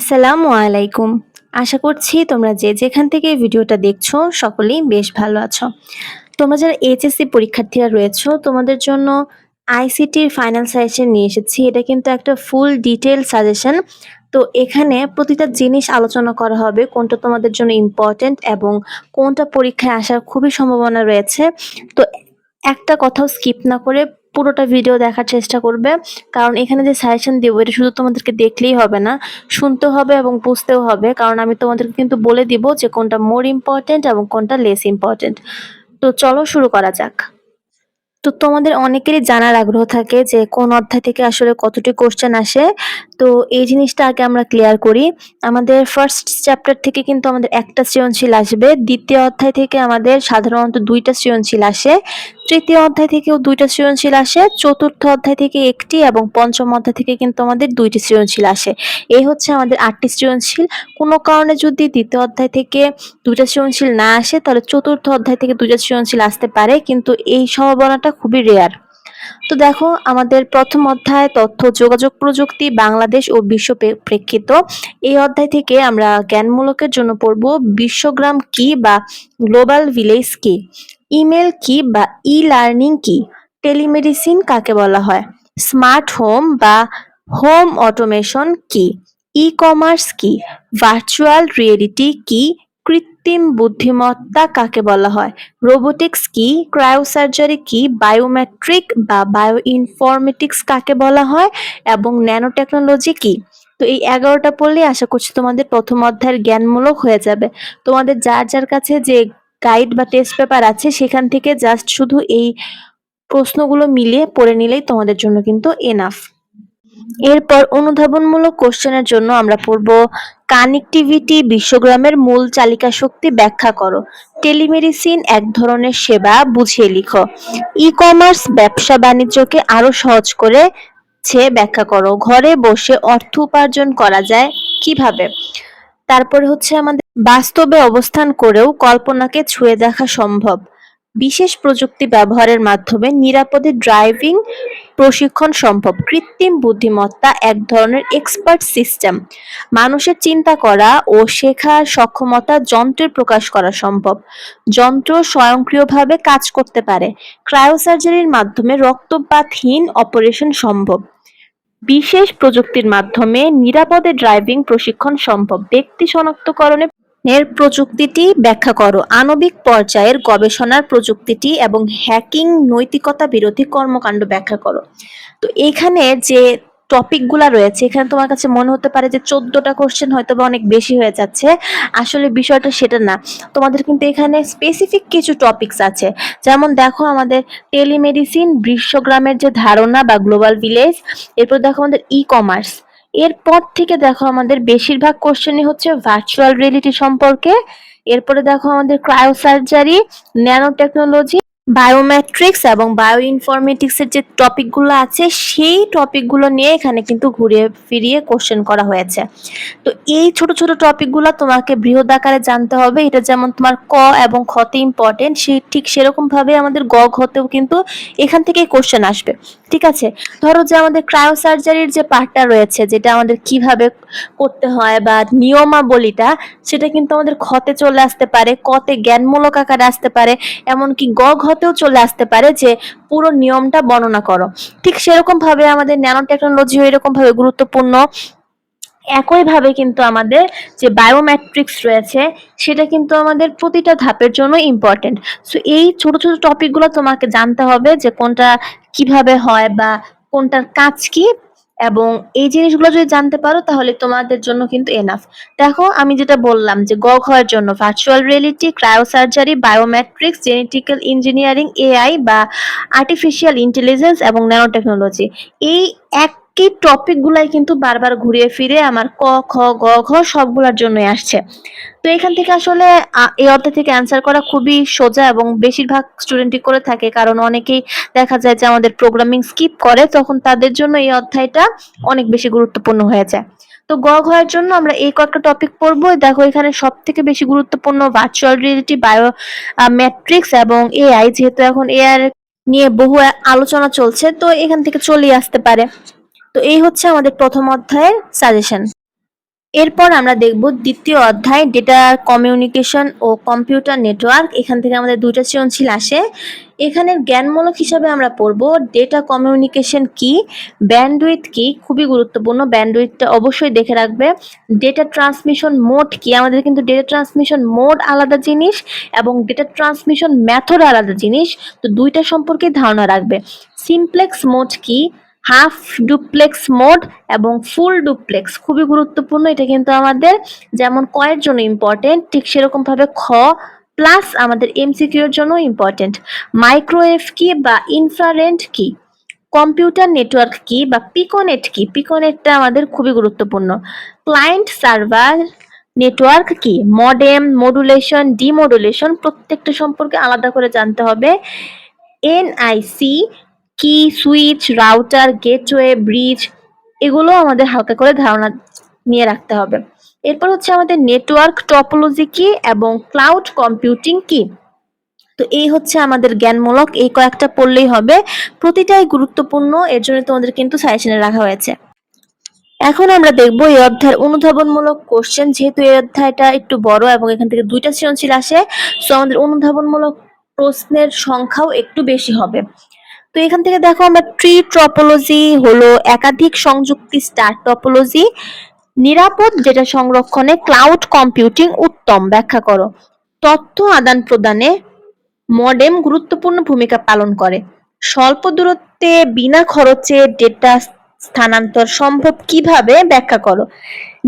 আসসালামু আলাইকুম আশা করছি তোমরা যে যেখান থেকে ভিডিওটা দেখছ, সকলেই বেশ ভালো আছো। তোমরা যারা এইচএসসি পরীক্ষার্থীরা রয়েছো, তোমাদের জন্য আইসিটির ফাইনাল সাজেশন নিয়ে এসেছি। এটা কিন্তু একটা ফুল ডিটেল সাজেশন। তো এখানে প্রতিটা জিনিস আলোচনা করা হবে, কোনটা তোমাদের জন্য ইম্পর্ট্যান্ট এবং কোনটা পরীক্ষায় আসার খুবই সম্ভাবনা রয়েছে। তো একটা কথাও স্কিপ না করে পুরোটা ভিডিও দেখার চেষ্টা করবে। কারণ এখানে যে সাজেশন দেবো, এটা শুধু তোমাদেরকে দেখলেই হবে না শুনতে হবে এবং বুঝতেও হবে। কারণ আমি তোমাদেরকে কিন্তু বলে দিব যে কোনটা মোর ইম্পর্ট্যান্ট এবং কোনটা লেস ইম্পর্ট্যান্ট তো চলো শুরু করা যাক। তো তোমাদের অনেকেরই জানার আগ্রহ থাকে যে কোন অধ্যায় থেকে আসলে কতটি কোশ্চেন আসে। তো এই জিনিসটা আগে আমরা ক্লিয়ার করি। আমাদের ফার্স্ট চ্যাপ্টার থেকে কিন্তু আমাদের একটা সৃজনশীল আসবে। দ্বিতীয় অধ্যায় থেকে আমাদের সাধারণত দুইটা সৃজনশীল আসে। তৃতীয় অধ্যায় থেকেও দুইটা সৃজনশীল আসে, চতুর্থ অধ্যায় থেকে একটি এবং পঞ্চম অধ্যায় থেকে কিন্তু আমাদের দুইটি সৃজনশীল আসে। এই হচ্ছে আমাদের আটটি সৃজনশীল। কোনো কারণে যদি দ্বিতীয় অধ্যায় থেকে দুইটা সৃজনশীল না আসে, তাহলে চতুর্থ অধ্যায় থেকে দুইটা সৃজনশীল আসতে পারে, কিন্তু এই সম্ভাবনাটা খুবই রেয়ার তো দেখো, আমাদের প্রথম অধ্যায়, তথ্য, যোগাযোগ প্রযুক্তি, বাংলাদেশ ও বিশ্ব প্রেক্ষিত। এই অধ্যায় থেকে আমরা জ্ঞানমূলকের জন্য পড়ব, বিশ্বগ্রাম কি বা গ্লোবাল ভিলেজ কি? ইমেল কি বা ই লার্নিং কি? টেলিমেডিসিন কাকে বলা হয়? স্মার্ট হোম বা হোম অটোমেশন কি? ই কমার্স কি? ভার্চুয়াল রিয়েলিটি কি? কৃত্রিম বুদ্ধিমত্তা কাকে বলা হয়? রোবোটিক্স কি? ক্রায়োসার্জারি কি? বায়োমেট্রিক বা বায়ো ইনফরমেটিক্স কাকে বলা হয়? এবং ন্যানো টেকনোলজি কি? তো এই এগারোটা পড়লে আশা করছি তোমাদের প্রথম অধ্যায়ের জ্ঞানমূলক হয়ে যাবে। তোমাদের যার যার কাছে যে গাইড বা টেস্ট পেপার আছে, সেখান থেকে জাস্ট শুধু এই প্রশ্নগুলো মিলিয়ে পড়ে নিলেই তোমাদের জন্য কিন্তু এনাফ এরপর অনুধাবনমূলক কোশ্চেনের জন্য আমরা পড়ব কানেক্টিভিটি বিশ্বগ্রামের মূল চালিকা শক্তি ব্যাখ্যা করো। টেলিমেডিসিন এক ধরনের সেবা, বুঝিয়ে লিখো। ই কমার্স ব্যবসা বাণিজ্যকে আরও সহজ করে ব্যাখ্যা করো। ঘরে বসে অর্থ উপার্জন করা যায় কীভাবে? তারপরে হচ্ছে আমাদের বাস্তবে অবস্থান করেও কল্পনাকে ছুঁয়ে দেখা সম্ভব। বিশেষ প্রযুক্তি ব্যবহারের মাধ্যমে নিরাপদে ড্রাইভিং প্রশিক্ষণ সম্ভব। কৃত্রিম বুদ্ধিমত্তা এক ধরনের এক্সপার্ট সিস্টেম। মানুষের চিন্তা করা ও শেখার সক্ষমতা যন্ত্রের প্রকাশ করা সম্ভব। যন্ত্র স্বয়ংক্রিয়ভাবে কাজ করতে পারে। ক্রায়োসার্জারির মাধ্যমে রক্তপাতহীন অপারেশন সম্ভব। বিশেষ প্রযুক্তির মাধ্যমে নিরাপদে ড্রাইভিং প্রশিক্ষণ সম্ভব। ব্যক্তি শনাক্তকরণে এর প্রযুক্তিটি ব্যাখ্যা করো। আণবিক পর্যায়ের গবেষণার প্রযুক্তিটি এবং হ্যাকিং নৈতিকতা বিরোধী কর্মকাণ্ড ব্যাখ্যা করো। তো এখানে যে টপিকগুলা রয়েছে, এখানে তোমার কাছে মনে হতে পারে যে চোদ্দটা কোশ্চেন হয়তো বা অনেক বেশি হয়ে যাচ্ছে। আসলে বিষয়টা সেটা না। তোমাদের কিন্তু এখানে স্পেসিফিক কিছু টপিকস আছে। যেমন দেখো আমাদের টেলিমেডিসিন বিশ্বগ্রামের যে ধারণা বা গ্লোবাল ভিলেজ এরপর দেখো আমাদের ই কমার্স এরপর থেকে দেখো আমাদের বেশিরভাগ কোশ্চেনই হচ্ছে ভার্চুয়াল রিয়েলিটি সম্পর্কে। এরপরে দেখো আমাদের ক্রায়োসার্জারি ন্যানো টেকনোলজি বায়োমেট্রিক্স এবং বায়ো ইনফরমেটিক্সের যে টপিকগুলো আছে, সেই টপিকগুলো নিয়ে এখানে কিন্তু ঘুরিয়ে ফিরিয়ে কোশ্চেন করা হয়েছে। তো এই ছোট ছোট টপিকগুলো তোমাকে বৃহৎ আকারে জানতে হবে। এটা যেমন তোমার ক এবং খতে ইম্পর্টেন্ট সে ঠিক সেরকম ভাবে আমাদের গ, ঘতেও কিন্তু এখান থেকেই কোশ্চেন আসবে। ঠিক আছে? ধরো যে আমাদের ক্রায়োসার্জারির যে পার্টটা রয়েছে, যেটা আমাদের কীভাবে করতে হয় বা নিয়মাবলীটা, সেটা কিন্তু আমাদের খতে চলে আসতে পারে, কতে জ্ঞানমূলক আকারে আসতে পারে। এমনকি গ ঘতেও চলে আসতে পারে যে পুরো নিয়মটা বর্ণনা করো। ঠিক সেরকম ভাবে আমাদের ন্যানো টেকনোলজিও এরকম ভাবে গুরুত্বপূর্ণ। একইভাবে কিন্তু আমাদের যে বায়োমেট্রিক্স রয়েছে, সেটা কিন্তু আমাদের প্রতিটা ধাপের জন্য ইম্পর্টেন্ট সো এই ছোট ছোট টপিকগুলো তোমাকে জানতে হবে যে কোনটা কীভাবে হয় বা কোনটার কাজ কি। এবং এই জিনিসগুলো যদি জানতে পারো, তাহলে তোমাদের জন্য কিন্তু এনাফ দেখো, আমি যেটা বললাম যে গ ঘয়ের জন্য virtual reality cryosurgery biometrics genetical engineering AI বা আর্টিফিশিয়াল ইন্টেলিজেন্স এবং ন্যানো টেকনোলজি এই একই টপিক গুলাই কিন্তু বারবার ঘুরিয়ে ফিরে আমার ক, খ, গ, ঘ সবগুলোর জন্যই আসছে। তো এখান থেকে আসলে এই অধ্যায় থেকে অ্যান্সার করা খুবই সোজা এবং বেশিরভাগ স্টুডেন্টই করে থাকে। কারণ অনেকেই দেখা যায় যে আমাদের প্রোগ্রামিং স্কিপ করে, তখন তাদের জন্য এই অধ্যায়টা অনেক বেশি গুরুত্বপূর্ণ হয়ে যায়। তো গ ঘয়ের জন্য আমরা এই কয়েকটা টপিক পড়ব। দেখো, এখানে সব থেকে বেশি গুরুত্বপূর্ণ ভার্চুয়াল রিয়েলিটি বায়ো ম্যাট্রিক্স এবং এআই যেহেতু এখন এআই নিয়ে বহু আলোচনা চলছে, তো এখান থেকে চলে আসতে পারে। তো এই হচ্ছে আমাদের প্রথম অধ্যায়ের সাজেশন এরপর আমরা দেখব দ্বিতীয় অধ্যায় ডেটা কমিউনিকেশন ও কম্পিউটার নেটওয়ার্ক এখান থেকে আমাদের দুইটা সৃজনশীল আসে। এখানে জ্ঞানমূলক হিসাবে আমরা পড়ব ডেটা কমিউনিকেশন কি ব্যান্ডউইথ কি, খুবই গুরুত্বপূর্ণ ব্যান্ডউইথটা অবশ্যই দেখে রাখবে। ডেটা ট্রান্সমিশন মোড কি, আমাদের কিন্তু ডেটা ট্রান্সমিশন মোড আলাদা জিনিস এবং ডেটা ট্রান্সমিশন মেথড আলাদা জিনিস, তো দুইটা সম্পর্কে ধারণা রাখবে। সিমপ্লেক্স মোড কি হাফ ডুপ্লেক্স মোড এবং ফুল ডুপ্লেক্স। খুবই গুরুত্বপূর্ণ, এটা কিন্তু আমাদের যেমন কয়ের জন্য ইম্পর্টেন্ট ঠিক সেরকম ভাবে খ প্লাস আমাদের এমসিকিউ এর জন্য ইম্পর্টেন্ট মাইক্রোওয়েভ কি বা ইনফ্রারেড কি? কম্পিউটার নেটওয়ার্ক কি বা পিকোনেট কি? পিকোনেটটা আমাদের খুবই গুরুত্বপূর্ণ। ক্লায়েন্ট সার্ভার নেটওয়ার্ক কি? মডেম মডুলেশন ডিমডুলেশন প্রত্যেকটা সম্পর্কে আলাদা করে জানতে হবে। এনআইসি কি সুইচ রাউটার গেটওয়ে ব্রিজ এগুলো আমাদের হালকা করে ধারণা নিয়ে রাখতে হবে। এরপর হচ্ছে আমাদের নেটওয়ার্ক টপোলজি কি এবং ক্লাউড কম্পিউটিং কি তো এই হচ্ছে আমাদের জ্ঞানমূলক, এই কয়েকটা পড়লেই হবে। প্রতিটাই গুরুত্বপূর্ণ, এর জন্য তোমাদের কিন্তু সাজেশনে রাখা হয়েছে। এখন আমরা দেখব এই অধ্যায়ের অনুধাবনমূলক কোশ্চেন যেহেতু এই অধ্যায়টা একটু বড় এবং এখান থেকে দুইটা সৃজনশীল আসে সো আমাদের অনুধাবনমূলক প্রশ্নের সংখ্যাও একটু বেশি হবে। তো এখান থেকে দেখো আমরা ট্রি ট্রপোলজি হলো একাধিক সংযুক্তি স্টার টপোলজি নিরাপদ ডেটা সংরক্ষণে ক্লাউড কম্পিউটিং উত্তম, ব্যাখ্যা করো। তথ্য আদান প্রদানে মডেম গুরুত্বপূর্ণ ভূমিকা পালন করে। স্বল্প দূরত্বে বিনা খরচে ডেটা স্থানান্তর সম্ভব কীভাবে, ব্যাখ্যা করো।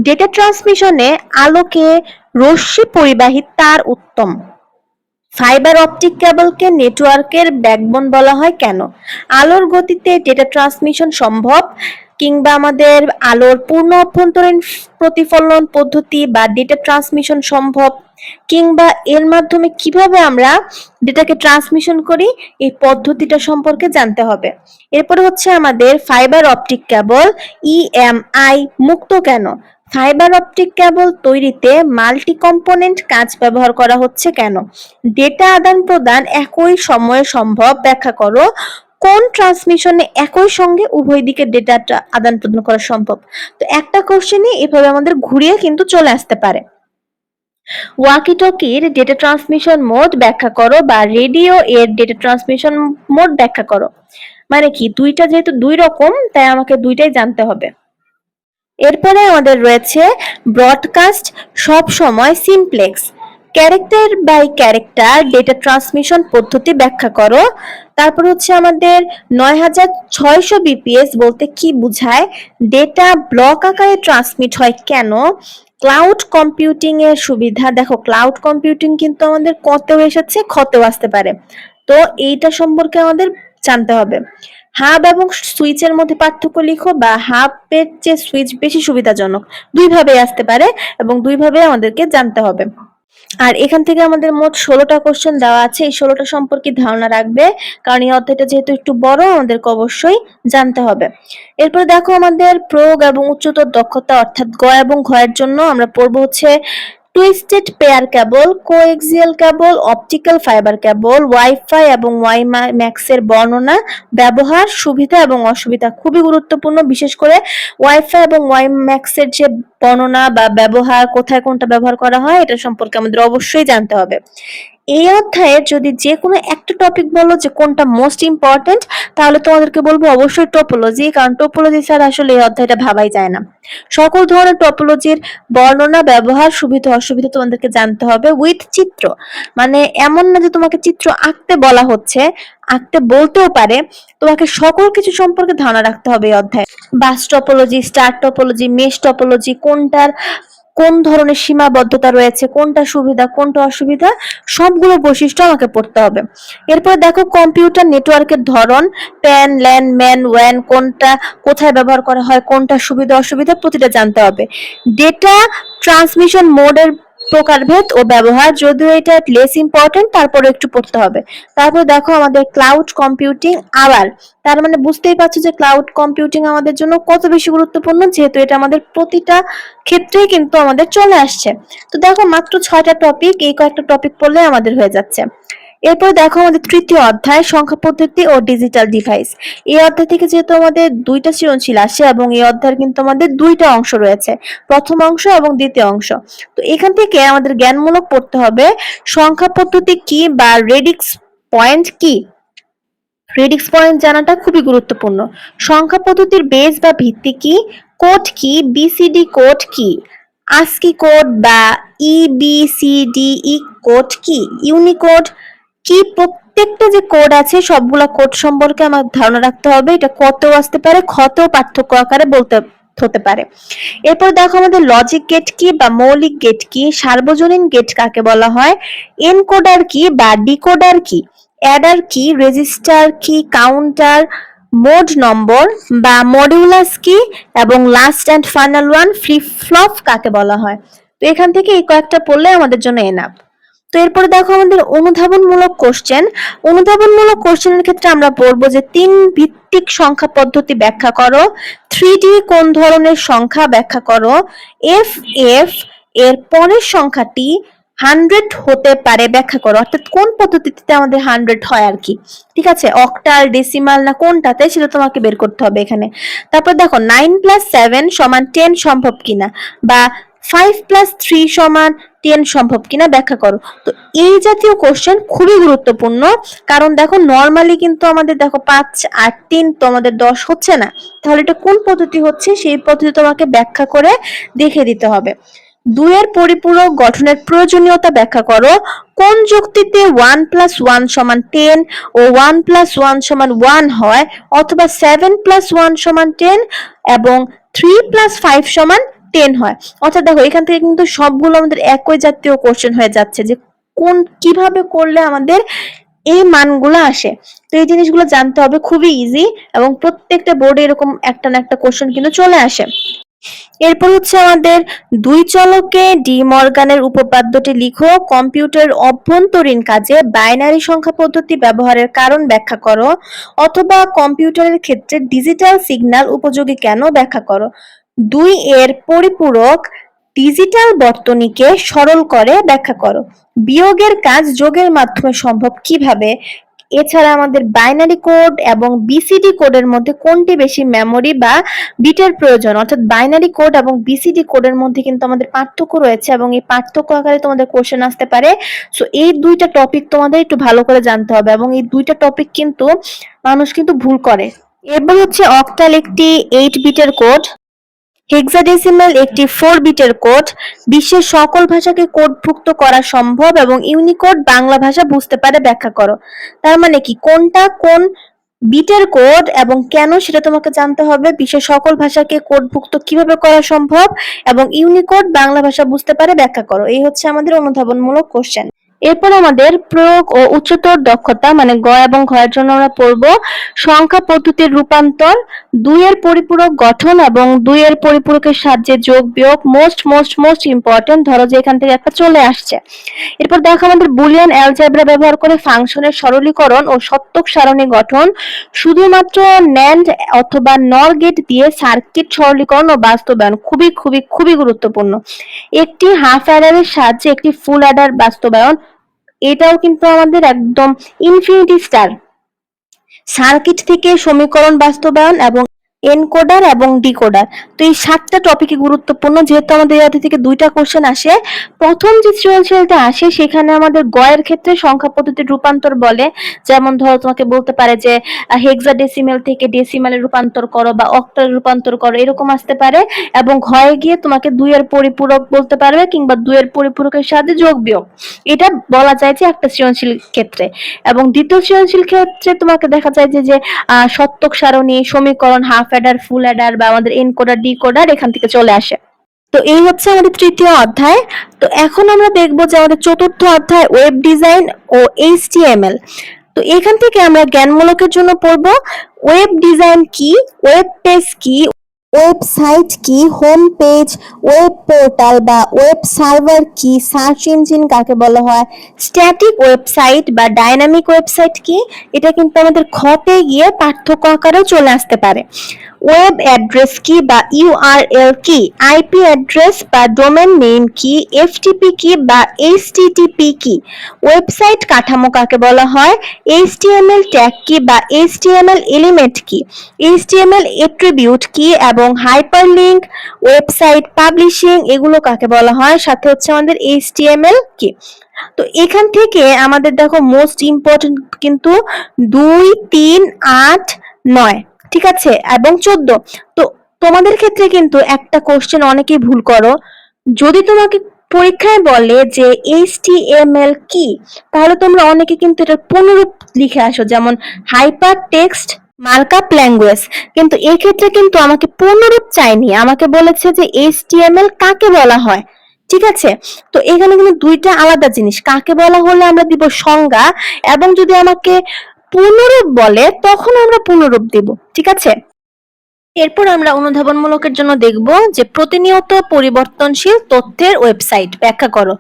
ডেটা ট্রান্সমিশনে আলোকে রশ্মি পরিবাহী তার উত্তম। ফাইবার অপটিক কেবলকে নেটওয়ার্কের ব্যাকবোন বলা হয় কেন? আলোর গতিতে ডেটা ট্রান্সমিশন সম্ভব কিংবা আমাদের আলোর পূর্ণ অভ্যন্তরীণ প্রতিফলন পদ্ধতি বা ডেটা ট্রান্সমিশন সম্ভব কিংবা এর মাধ্যমে কীভাবে আমরা ডেটাকে ট্রান্সমিশন করি, এই পদ্ধতিটা সম্পর্কে জানতে হবে। এরপরে হচ্ছে আমাদের ফাইবার অপটিক কেবল ইএমআই মুক্ত কেন? ফাইবার অপটিক কেবল তৈরিতে মাল্টি কম্পোনেন্ট কাজ ব্যবহার করা হচ্ছে কেন? ডেটা আদান প্রদান একই সময়ে সম্ভব, ব্যাখ্যা করো। কোন ট্রান্সমিশনে একই সঙ্গে উভয় দিকে ডেটাটা আদান প্রদান করা সম্ভব? তো একটা কোশ্চেনই এভাবে আমাদের ঘুরিয়ে কিন্তু চলে আসতে পারে। ওয়াকি টকির ডেটা ট্রান্সমিশন মোড ব্যাখ্যা করো বা রেডিও এর ডেটা ট্রান্সমিশন মোড ব্যাখ্যা করো। মানে কি? দুইটা যেহেতু দুই রকম, তাই আমাকে দুইটাই জানতে হবে। এরপরে আমাদের রয়েছে ব্রডকাস্ট সব সময় simplex character by character data transmission পদ্ধতি ব্যাখ্যা করো। তারপর হচ্ছে আমাদের নয় হাজার ছয়শো বিপিএস বলতে কি বোঝায়? ডেটা ব্লক আকারে ট্রান্সমিট হয় কেন? ক্লাউড কম্পিউটিং এর সুবিধা, দেখো ক্লাউড কম্পিউটিং কিন্তু আমাদের কতেও এসেছে, ক্ষতেও আসতে পারে। তো এইটা সম্পর্কে আমাদের জানতে হবে। হাব এবং সুইচের মধ্যে পার্থক্য লিখো বা হাবের চেয়ে সুইচ বেশি সুবিধাজনক। দুইভাবে আসতে পারে এবং দুইভাবে আমাদেরকে জানতে হবে। আর এখান থেকে আমাদের মোট ষোলোটা কোশ্চেন দেওয়া আছে। এই ষোলোটা সম্পর্কে ধারণা রাখবে, কারণ এই অধ্যায়টা যেহেতু একটু বড় আমাদের অবশ্যই জানতে হবে। এরপরে দেখো আমাদের প্রয়োগ এবং উচ্চতর দক্ষতা, অর্থাৎ গ এবং ঘয়ের জন্য আমরা পড়ব হচ্ছে twisted pair cable coaxial cable optical fibre cable wifi এবং ওয়াই ম্যাক্সের বর্ণনা, ব্যবহার, সুবিধা এবং অসুবিধা খুবই গুরুত্বপূর্ণ। বিশেষ করে ওয়াইফাই এবং ওয়াই ম্যাক্সের যে বর্ণনা বা ব্যবহার, কোথায় কোনটা ব্যবহার করা হয়, এটা সম্পর্কে আমাদের অবশ্যই জানতে হবে। এই অধ্যায়ে যদি যে কোনো একটা টপিক বলো যে কোনটা মোস্ট ইম্পর্টেন্ট তাহলে তোমাদেরকে বলব অবশ্যই টোপোলজি কারণ টোপোলজি ছাড়া আসলে এই অধ্যায়টা ভাবাই যায় না। সকল ধরনের টপোলজির বর্ণনা, ব্যবহার, সুবিধা, অসুবিধা তোমাদেরকে জানতে হবে উইথ চিত্র। মানে এমন না যে তোমাকে চিত্র আঁকতে বলা হচ্ছে, আঁকতে বলতেও পারে। তোমাকে সকল কিছু সম্পর্কে ধারণা রাখতে হবে এই অধ্যায়ে। Bus topology star topology mesh topology কোনটার কোন ধরনের সীমাবদ্ধতা রয়েছে, কোনটা সুবিধা, কোনটা অসুবিধা, সবগুলো বৈশিষ্ট্য আমাকে পড়তে হবে। এরপর দেখো কম্পিউটার নেটওয়ার্কের ধরন, প্যান, ল্যান, ম্যান, ওয়ান, কোনটা কোথায় ব্যবহার করা হয়, কোনটা সুবিধা, অসুবিধা, প্রতিটা জানতে হবে। ডেটা ট্রান্সমিশন মোডের প্রকারভেদ ও ব্যবহার, যদিও এটা লেস ইম্পর্টেন্ট তারপরে একটু পড়তে হবে। তারপর দেখো আমাদের ক্লাউড কম্পিউটিং আবার, তার মানে বুঝতেই পারছ যে ক্লাউড কম্পিউটিং আমাদের জন্য কত বেশি গুরুত্বপূর্ণ, যেহেতু এটা আমাদের প্রতিটা ক্ষেত্রেই কিন্তু আমাদের চলে আসছে। তো দেখো মাত্র ছয়টা টপিক এই কয়েকটা টপিক পড়লে আমাদের হয়ে যাচ্ছে। এরপর দেখো আমাদের তৃতীয় অধ্যায়, সংখ্যা পদ্ধতি ও ডিজিটাল ডিভাইস এই অধ্যায় থেকে যেহেতু আমাদের দুইটা সৃজনশীল আসে এবং এই অধ্যায়ের কিন্তু আমাদের দুইটা অংশ রয়েছে, প্রথম অংশ এবং দ্বিতীয় অংশ। তো এখান থেকে আমাদের জ্ঞানমূলক পড়তে হবে, সংখ্যা পদ্ধতি কি বা রেডিক্স পয়েন্ট কি? রেডিক্স পয়েন্ট জানাটা খুবই গুরুত্বপূর্ণ। সংখ্যা পদ্ধতির বেস বা ভিত্তি কি? কোড কি? বিসিডি কোড কি? আস্কি কোড বা E ইবিসিডিই কোড কি? ইউনিকোড কি প্রত্যেকটা যে কোড আছে, সবগুলা কোড সম্পর্কে আমার ধারণা রাখতে হবে। এটা কত আসতে পারে ক্ষত পার্থক্য আকারে বলতে, হতে পারে। এরপর দেখো আমাদের লজিক গেট কি বা মৌলিক গেট কি, সার্বজনীন গেট কাকে বলা হয়? এনকোডার কি বা ডিকোডার কি? অ্যাডার কি রেজিস্টার কি কাউন্টার মোড নম্বর বা মডিউলাস কি, এবং last and final one flip flop কাকে বলা হয়? তো এখান থেকে এই কয়েকটা পড়লে আমাদের জন্য এনাফ তো এরপরে দেখো আমাদের অনুধাবনমূলক কোশ্চেন অনুধাবনমূলক কোশ্চেনের ক্ষেত্রে আমরা বলব যে তিন ভিত্তিক সংখ্যা পদ্ধতি ব্যাখ্যা করো। থ্রি কোন ধরনের সংখ্যা ব্যাখ্যা করো? এফ এফ এর পরের সংখ্যাটি হান্ড্রেড হতে পারে ব্যাখ্যা করো। অর্থাৎ কোন পদ্ধতিতে আমাদের হান্ড্রেড হয় আর কি? ঠিক আছে? অক্টাল ডেসিমাল না কোনটাতে সেটা তোমাকে বের করতে হবে এখানে। তারপর দেখো নাইন প্লাস সেভেন সমান টেন সম্ভব কিনা? বা ফাইভ প্লাস থ্রি সমান টেন সম্ভব কিনা ব্যাখ্যা করো। তো এই জাতীয় কোশ্চেন খুবই গুরুত্বপূর্ণ, কারণ দেখো নর্মালি কিন্তু আমাদের দেখো পাঁচ, আট, তিন তো আমাদের দশ হচ্ছে না। তাহলে এটা কোন পদ্ধতি হচ্ছে? সেই পদ্ধতি তোমাকে ব্যাখ্যা করে দেখে দিতে হবে। দুইয়ের পরিপূরক গঠনের প্রয়োজনীয়তা ব্যাখ্যা করো। কোন যুক্তিতে ওয়ান প্লাস ওয়ান সমান টেন ও ওয়ান প্লাস ওয়ান সমান ওয়ান হয়? অথবা সেভেন প্লাস ওয়ান সমান টেন এবং থ্রি প্লাস ফাইভ সমান টেন হয়। অর্থাৎ দেখো, এখান থেকে কিন্তু সবগুলো আমাদের একই জাতীয় কোশ্চেন হয়ে যাচ্ছে যে কোন কীভাবে করলে আমাদের এই মানগুলো আসে। তো এই জিনিসগুলো জানতে হবে, খুবই ইজি এবং প্রত্যেকটা বোর্ডে এরকম একটা না একটা কোশ্চেন কিন্তু চলে আসে। এরপর হচ্ছে আমাদের দুই চলকে ডি মর্গানের উপপাদ্যটি লিখো, কম্পিউটার অভ্যন্তরীণ কাজে বাইনারি সংখ্যা পদ্ধতি ব্যবহারের কারণ ব্যাখ্যা করো, অথবা কম্পিউটারের ক্ষেত্রে ডিজিটাল সিগন্যাল উপযোগী কেন ব্যাখ্যা করো। দুই এর পরিপূরক ডিজিটাল বর্তনীকে সরল করে ব্যাখ্যা করো। বিয়োগের কাজ যোগের মাধ্যমে সম্ভব কীভাবে? এছাড়া আমাদের বাইনারি কোড এবং বিসিডি কোডের মধ্যে কোনটি বেশি মেমোরি বা বিটের প্রয়োজন? অর্থাৎ বাইনারি কোড এবং বিসিডি কোডের মধ্যে কিন্তু আমাদের পার্থক্য রয়েছে এবং এই পার্থক্য আকারে তোমাদের কোশ্চেন আসতে পারে। সো এই দুইটা টপিক তোমাদের একটু ভালো করে জানতে হবে এবং এই দুইটা টপিক কিন্তু মানুষ কিন্তু ভুল করে। এরপর হচ্ছে অক্টাল একটি এইট বিটের কোড হেক্সাডেসিমাল একটি ফোর বিটের কোড বিশ্বের সকল ভাষাকে কোডভুক্ত করা সম্ভব এবং ইউনিকোড বাংলা ভাষা বুঝতে পারে ব্যাখ্যা করো। তার মানে কি? কোনটা কোন বিটের কোড এবং কেন সেটা তোমাকে জানতে হবে। বিশ্বের সকল ভাষাকে কোডভুক্ত কীভাবে করা সম্ভব এবং ইউনিকোড বাংলা ভাষা বুঝতে পারে ব্যাখ্যা করো। এই হচ্ছে আমাদের অনুধাবনমূলক কোশ্চেন এরপর আমাদের প্রয়োগ ও উচ্চতর দক্ষতা মানে গ এবং ঘয়ের জন্য আমরা পড়ব সংখ্যা পদ্ধতির রূপান্তর দুইয়ের পরিপূরক গঠন এবং দুইয়ের পরিপূরকের সাহায্যে যোগ, বিয়োগ মোস্ট মোস্ট মোস্ট ইম্পর্টেন্ট ধরো যে এখান থেকে একটা চলে আসছে। এরপর দেখো আমাদের বুলিয়ান অ্যালজেব্রা ব্যবহার করে ফাংশনের সরলীকরণ ও সত্যক সারণী গঠন। শুধুমাত্র ন্যান্ড অথবা নর গেট দিয়ে সার্কিট সরলীকরণ ও বাস্তবায়ন খুবই খুবই খুবই গুরুত্বপূর্ণ। একটি হাফ অ্যাডারের সাহায্যে একটি ফুল অ্যাডার বাস্তবায়ন এটাও কিন্তু আমাদের একদম ইনফিনিটি স্টার সার্কিট থেকে সমীকরণ বাস্তবায়ন এবং এনকোডার এবং ডিকোডার তো এই সাতটা টপিকই গুরুত্বপূর্ণ, যেহেতু আমাদের ইয়াতে থেকে দুইটা কোশ্চেন আসে। প্রথম যে সৃজনশীলটা আসে, সেখানে আমাদের গয়ের ক্ষেত্রে সংখ্যা পদ্ধতির রূপান্তর বলে। যেমন ধরো, তোমাকে বলতে পারে যে হেক্সা ডেসিমেল থেকে ডেসিমালে রূপান্তর করো বা অক্টাল রূপান্তর করো, এরকম আসতে পারে। এবং ঘয়ে গিয়ে তোমাকে দুইয়ের পরিপূরক বলতে পারবে, কিংবা দুইয়ের পরিপূরকের সাথে যোগ বিয়োগ। এটা বলা যায় যে একটা সৃজনশীল ক্ষেত্রে। এবং দ্বিতীয় সৃজনশীল ক্ষেত্রে তোমাকে দেখা যায় যে সত্যক সারণী, সমীকরণ, হাফ অ্যাডার ফুল অ্যাডার বা আমাদের এনকোডার ডিকোডার এখান থেকে চলে আসে। তো এই হচ্ছে আমাদের তৃতীয় অধ্যায়। তো এখন আমরা দেখব যে আমাদের চতুর্থ অধ্যায় ওয়েব ডিজাইন ও এইচটিএমএল তো এখান থেকে আমরা জ্ঞানমূলকের জন্য পড়ব। ওয়েব ডিজাইন কি? ওয়েব পেজ কি? ওয়েবসাইট কি? হোম পেজ, ওয়েব পোর্টাল বা ওয়েব সার্ভার কি? সার্চ ইঞ্জিন কাকে বলা হয়? স্ট্যাটিক ওয়েবসাইট বা ডাইনামিক ওয়েবসাইট কি? এটা কিন্তু আমাদের খতে গিয়ে পার্থক্য আকারেও চলে আসতে পারে। ওয়েব অ্যাড্রেস কি বা ইউআরএল কি? আইপি অ্যাড্রেস বা ডোমেন নেম কি? এফটিপি কি বা এইচটিটিপি কি? ওয়েবসাইট কাঠামো কাকে বলা হয়? এইচটিএমএল ট্যাগ কি বা এইচটিএমএল এলিমেন্ট কি? এইচটিএমএল এট্রিবিউট কি এবং হাইপারলিংক, ওয়েবসাইট পাবলিশিং এগুলো কাকে বলা হয়? সাথে হচ্ছে আমাদের এইচটিএমএল কি? তো এখান থেকে আমাদের দেখো মোস্ট ইম্পর্টেন্ট কিন্তু দুই, তিন, আট, নয়, ঠিক আছে? এবং চোদ্দ। তো তোমাদের ক্ষেত্রে কিন্তু একটা কোশ্চেন অনেকেই ভুল করো। যদি তোমাকে পরীক্ষায় বলে যে এইচটিএমএল কি, তাহলে তোমরা অনেকে কিন্তু এটার পুনরূপ লিখে আসো। যেমন হাইপার টেক্সট মার্কআপ ল্যাঙ্গুয়েজ কিন্তু এই ক্ষেত্রে কিন্তু আমাকে পুনরূপ চাইনি আমাকে বলেছে যে এইচটিএমএল কাকে বলা হয়? ঠিক আছে? তো এখানে কিন্তু দুইটা আলাদা জিনিস। কাকে বলা হলে আমরা দিব সংজ্ঞা এবং যদি আমাকে পুনরূপ বলে, তখন আমরা পুনরূপ দিব। ঠিক আছে? এরপর আমরা অনুধাবনমূলকের জন্য দেখব যে প্রতিনিয়ত পরিবর্তনশীল তথ্যের ওয়েবসাইট। ব্যাখ্যা করো।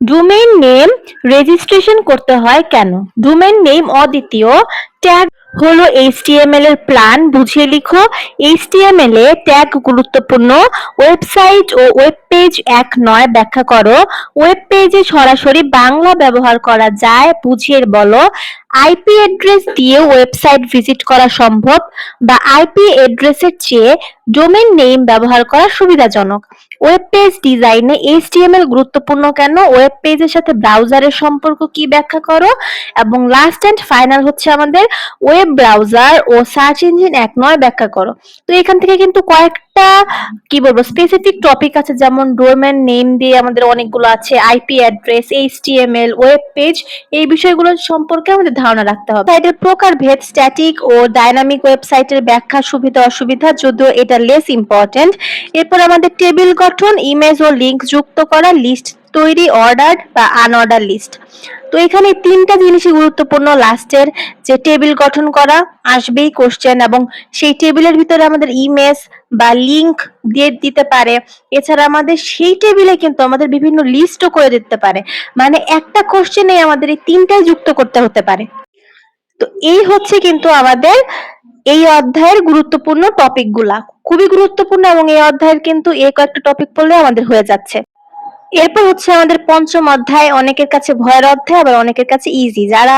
ডোমেইন নেম রেজিস্ট্রেশন করতে হয় কেন? ডোমেইন নেম অদ্বিতীয়। ট্যাগ হলো এইচটিএমএল এর প্ল্যান বুঝিয়ে লিখো। এইচটিএমএল এ ট্যাগ গুরুত্বপূর্ণ। ওয়েবসাইট ও ওয়েব পেজ এক নয়, ব্যাখ্যা করো। ওয়েব পেজে সরাসরি বাংলা ব্যবহার করা যায়, বুঝিয়ে বলো। আইপি অ্যাড্রেস দিয়ে ওয়েবসাইট ভিজিট করা সম্ভব বা আইপি অ্যাড্রেসের চেয়ে ডোমেইন নেম ব্যবহার করা সুবিধাজনক। ওয়েব পেজ ডিজাইনে এইচটিএমএল গুরুত্বপূর্ণ কেন? ওয়েব পেজের সাথে ব্রাউজারের সম্পর্ক কি ব্যাখ্যা করো? এবং লাস্ট এন্ড ফাইনাল হচ্ছে আমাদের ওয়েব ব্রাউজার ও সার্চ ইঞ্জিন এক নয় ব্যাখ্যা করো। তো এখান থেকে কিন্তু কয়েকটা, কি বলব স্পেসিফিক টপিক আছে, যেমন ডোমেন নেম দিয়ে আমাদের অনেকগুলো আছে IP address HTML web page এই বিষয়গুলো সম্পর্কে আমাদের ধারণা রাখতে হবে। সাইটের প্রকারভেদ স্ট্যাটিক ও ডাইনামিক ওয়েবসাইটের ব্যাখ্যা, সুবিধা, অসুবিধা, যদিও এটা লেস ইম্পর্টেন্ট এরপর আমাদের টেবিল গঠন ইমেজ ও লিংক যুক্ত করা লিস্ট তৈরি অর্ডার বা আনঅর্ডার লিস্ট। তো এখানে তিনটা জিনিসই গুরুত্বপূর্ণ লাস্টের যে টেবিল গঠন করা, আসবেই কোশ্চেন এবং সেই টেবিলের ভিতরে আমাদের ইমেজ বা লিংক দিয়ে দিতে পারে। এছাড়া আমাদের সেই টেবিলে কিন্তু আমাদের বিভিন্ন লিস্টও করে দিতে পারে। মানে একটা কোশ্চেনে আমাদের এই তিনটাই যুক্ত করতে হতে পারে। তো এই হচ্ছে কিন্তু আমাদের এই অধ্যায়ের গুরুত্বপূর্ণ টপিকগুলা। খুবই গুরুত্বপূর্ণ এবং এই অধ্যায়ের কিন্তু এই কয়েকটা টপিক পড়লে আমাদের হয়ে যাচ্ছে। এরপর হচ্ছে আমাদের পঞ্চম অধ্যায়, অনেকের কাছে ভয়ের অধ্যায়, আবার অনেকের কাছে ইজি যারা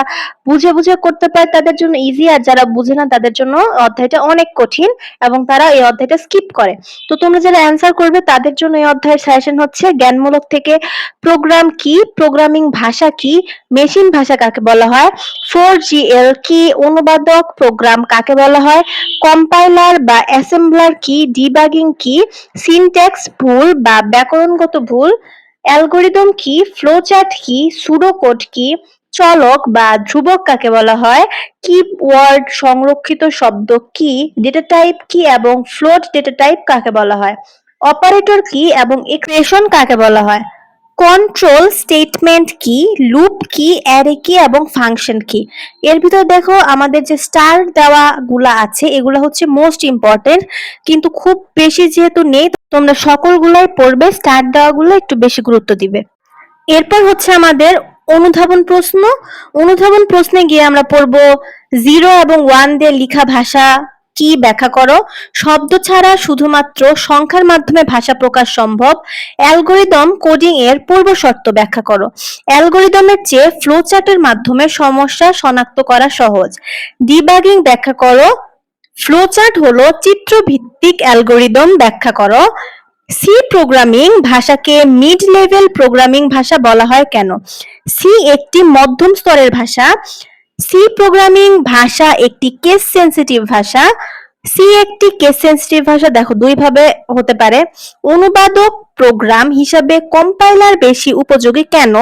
বুঝে বুঝে করতে পারে তাদের জন্য ইজি আর যারা বুঝে না তাদের জন্য অধ্যায়টা অনেক কঠিন এবং তারা এই অধ্যায়টা স্কিপ করে। তো তোমরা যারা অ্যান্সার করবে, তাদের জন্য এই অধ্যায়ের সাজেশন হচ্ছে জ্ঞানমূলক থেকে প্রোগ্রাম কি প্রোগ্রামিং ভাষা কি মেশিন ভাষা কাকে বলা হয় ফোর জিএল কি, অনুবাদক প্রোগ্রাম কাকে বলা হয় কম্পাইলার বা অ্যাসেম্বলার কি ডিবাগিং কি সিনট্যাক্স ভুল বা ব্যাকরণগত ভুল অ্যালগরিদম কি, ফ্লোচার্ট কি, সুডোকোড কি, চলক বা ধ্রুবক কাকে বলা হয় কি ওয়ার্ড সংরক্ষিত শব্দ কি, ডেটা টাইপ কি এবং ফ্লোট ডেটা টাইপ কাকে বলা হয়, অপারেটর কি এবং এক্সপ্রেশন কাকে বলা হয়। কন্ট্রোল স্টেটমেন্ট কি লুপ কি অ্যারে কি এবং ফাংশন কি? এর ভিতর দেখো আমাদের যে স্টার দেওয়া গুলা আছে, এগুলো হচ্ছে মোস্ট ইম্পর্টেন্ট কিন্তু খুব বেশি যেহেতু নেই, তোমরা সকলগুলাই পড়বে স্টার দেওয়া গুলো একটু বেশি গুরুত্ব দিবে। এরপর হচ্ছে আমাদের অনুধাবন প্রশ্ন। অনুধাবন প্রশ্নে গিয়ে আমরা পড়ব জিরো এবং ওয়ান দিয়ে লিখা ভাষা কি ব্যাখ্যা করো? শব্দ ছাড়া শুধুমাত্র সংখ্যার মাধ্যমে ভাষা প্রকাশ সম্ভব। অ্যালগোরিদম কোডিং এর পূর্ব শর্ত ব্যাখ্যা করো। অ্যালগোরিদমের চেয়ে ফ্লোচার্টের মাধ্যমে সমস্যা শনাক্ত করা সহজ। ডিবাগিং ব্যাখ্যা করো। ফ্লোচার্ট হলো চিত্র ভিত্তিক অ্যালগোরিদম ব্যাখ্যা করো। সি প্রোগ্রামিং ভাষাকে মিড লেভেল প্রোগ্রামিং ভাষা বলা হয় কেন? সি একটি মধ্যম স্তরের ভাষা। সি প্রোগ্রামিং ভাষা একটি কেস সেন্সিটিভ ভাষা। সি একটি কেস সেন্সিটিভ ভাষা, দেখো দুই ভাবে হতে পারে। অনুবাদক প্রোগ্রাম হিসাবে কম্পাইলার বেশি উপযোগী কেন?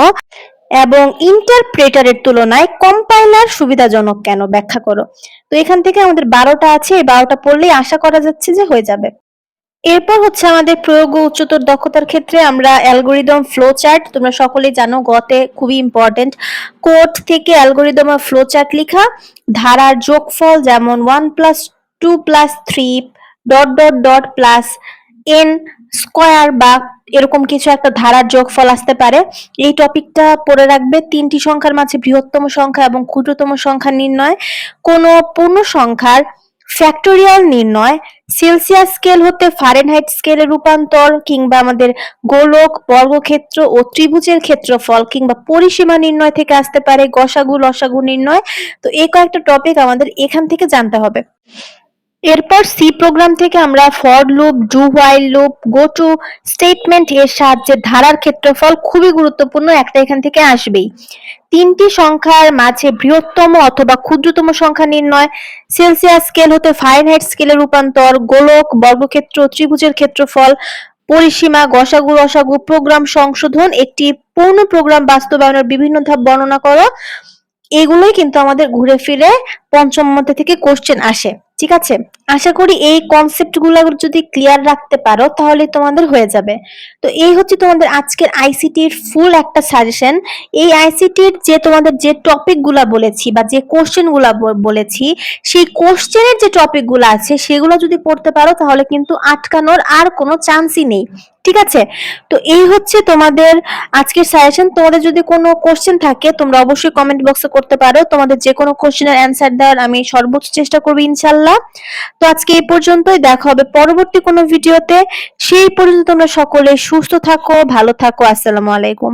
এবং ইন্টারপ্রেটারের তুলনায় কম্পাইলার সুবিধাজনক কেন? ব্যাখ্যা করো। তো এখান থেকে আমাদের বারোটা আছে, এই বারোটা পড়লেই আশা করা যাচ্ছে যে হয়ে যাবে। এরপর হচ্ছে আমাদের প্রয়োগ ও উচ্চতর দক্ষতার ক্ষেত্রে আমরা অ্যালগোরিদম ফ্লো চার্ট তোমরা সকলেই জানো গতে খুবই ইম্পর্টেন্ট কোড থেকে অ্যালগোরিদম আর ফ্লো চার্ট লেখা, ধারার যোগফল যেমন one plus two plus three dot dot dot plus n square বা এরকম কিছু একটা ধারার যোগফল আসতে পারে। এই টপিকটা পড়ে রাখবে, তিনটি সংখ্যার মাঝে বৃহত্তম সংখ্যা এবং ক্ষুদ্রতম সংখ্যা নির্ণয়। কোনো পূর্ণ সংখ্যার ফ্যাক্টোরিয়াল নির্ণয়, সেলসিয়াস স্কেল হতে ফারেনহাইট স্কেলে রূপান্তর কিংবা আমাদের গোলক, বর্গক্ষেত্র ও ত্রিভুজের ক্ষেত্রফল কিংবা পরিসীমা নির্ণয় থেকে আসতে পারে গসাগু লসাগু নির্ণয়। তো এই কয়েকটা টপিক আমাদের এখান থেকে জানতে হবে। এরপর সি প্রোগ্রাম থেকে আমরা for loop do while loop go to statement এর সাহায্যে ধারার ক্ষেত্রফল খুবই গুরুত্বপূর্ণ একটা এখান থেকে আসবেই। তিনটি সংখ্যার মাঝে বৃহত্তম অথবা ক্ষুদ্রতম সংখ্যা নির্ণয় সেলসিয়াস স্কেল হতে ফারেনহাইট স্কেলে রূপান্তর, গোলক, বর্গক্ষেত্র, ত্রিভুজের ক্ষেত্রফল, পরিসীমা, গসাগু, রসাগু প্রোগ্রাম সংশোধন, একটি পূর্ণ প্রোগ্রাম বাস্তবায়নের বিভিন্ন ধাপ বর্ণনা করো। এগুলোই কিন্তু আমাদের ঘুরে ফিরে পঞ্চম মধ্যে থেকে কোশ্চেন আসে। ঠিক আছে? আশা করি এই কনসেপ্টগুলো যদি ক্লিয়ার রাখতে পারো, তাহলে তোমাদের হয়ে যাবে। তো এই হচ্ছে তোমাদের আজকের আইসিটির ফুল একটা সাজেশন এই আইসিটির যে তোমাদের যে টপিকগুলা বলেছি বা যে কোশ্চেনগুলা বলেছি, সেই কোশ্চেনের যে টপিকগুলো আছে, সেগুলো যদি পড়তে পারো, তাহলে কিন্তু আটকানোর আর কোনো চান্সই নেই। ঠিক আছে? তো এই হচ্ছে তোমাদের আজকের সাজেশন তোমাদের যদি কোনো কোশ্চেন থাকে, তোমরা অবশ্যই কমেন্ট বক্সে করতে পারো। তোমাদের যে কোনো কোশ্চেনের অ্যান্সার দেওয়ার আমি সর্বোচ্চ চেষ্টা করব ইনশাল্লাহ তো আজকে এই পর্যন্তই, দেখা হবে পরবর্তী কোনো ভিডিওতে। সেই পর্যন্ত তোমরা সকলে সুস্থ থাকো, ভালো থাকো, আসসালামু আলাইকুম।